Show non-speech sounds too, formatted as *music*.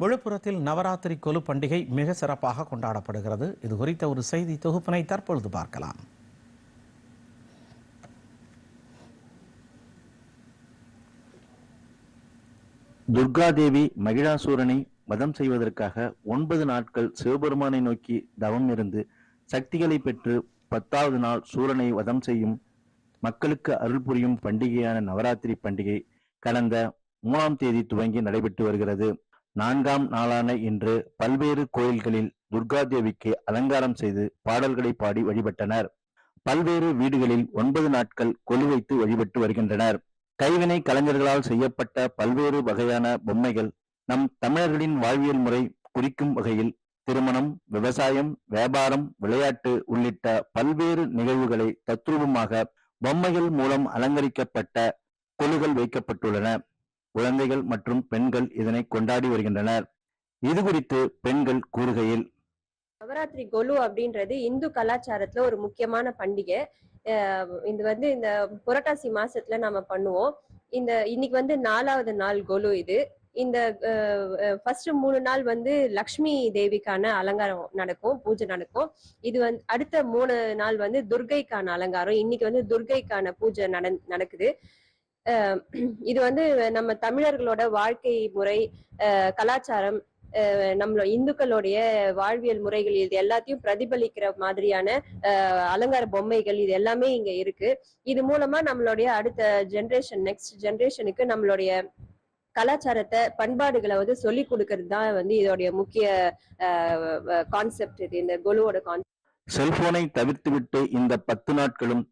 விழுப்புரத்தில் நவராத்திரி கொலு பண்டிகை மிக சிறப்பாக கொண்டாடப்படுகிறது. இது குறித்த ஒரு செய்தி தொகுப்பினை தற்பொழுது பார்க்கலாம். துர்காதேவி மகிழாசூரனை வதம் செய்வதற்காக ஒன்பது நாட்கள் சிவபெருமானை நோக்கி தவம் இருந்து சக்திகளை பெற்று பத்தாவது நாள் சூரனை வதம் செய்யும் மக்களுக்கு அருள் புரியும் பண்டிகையான நவராத்திரி பண்டிகை கடந்த மூணாம் தேதி துவங்கி நடைபெற்று வருகிறது. நான்காம் நாளான இன்று பல்வேறு கோயில்களில் துர்காதேவிக்கு அலங்காரம் செய்து பாடல்களை பாடி வழிபட்டனர். பல்வேறு வீடுகளில் ஒன்பது நாட்கள் கொலு வைத்து வழிபட்டு வருகின்றனர். கைவினை கலைஞர்களால் செய்யப்பட்ட பல்வேறு வகையான பொம்மைகள் நம் தமிழர்களின் வாழ்வியல் முறை குறிக்கும் வகையில் திருமணம் விவசாயம் வியாபாரம் விளையாட்டு உள்ளிட்ட பல்வேறு நிகழ்வுகளை தத்ரூபமாக பொம்மைகள் மூலம் அலங்கரிக்கப்பட்ட கொலுகள் வைக்கப்பட்டுள்ளன. குழந்தைகள் மற்றும் பெண்கள் இதனை கொண்டாடி வருகின்றனர். இது குறித்து பெண்கள் கூறுகையில் நவராத்திரி கொலு அப்படின்றது இந்து கலாச்சாரத்துல ஒரு முக்கியமான பண்டிகை. அஹ் இது வந்து இந்த புரட்டாசி மாசத்துல நாம பண்ணுவோம். இந்த இன்னைக்கு வந்து நாலாவது நாள் கொலு இது. இந்த ஃபர்ஸ்ட் மூணு நாள் வந்து லக்ஷ்மி தேவிக்கான அலங்காரம் நடக்கும் பூஜை நடக்கும். இது வந்து அடுத்த மூணு நாள் வந்து துர்கைக்கான அலங்காரம். இன்னைக்கு வந்து துர்கைக்கான பூஜை நட நடக்குது. *clears throat* இது வந்து நம்ம தமிழர்களோட வாழ்க்கை முறை கலாச்சாரம் நம்மளோட இந்துக்களுடைய வாழ்வியல் முறைகள் இது எல்லாத்தையும் பிரதிபலிக்கிற மாதிரியான அலங்கார பொம்மைகள் இது எல்லாமே இங்க இருக்கு. இது மூலமா நம்மளுடைய அடுத்த ஜென்ரேஷன் நெக்ஸ்ட் ஜென்ரேஷனுக்கு நம்மளுடைய கலாச்சாரத்தை பண்பாடுகளை வந்து சொல்லி கொடுக்கறது தான் வந்து இதோடைய முக்கிய கான்செப்ட் இது இந்த கொலுவோட கான்செப்ட் செல்போனை தவிர்த்துவிட்டு இந்த பத்து நாட்களும்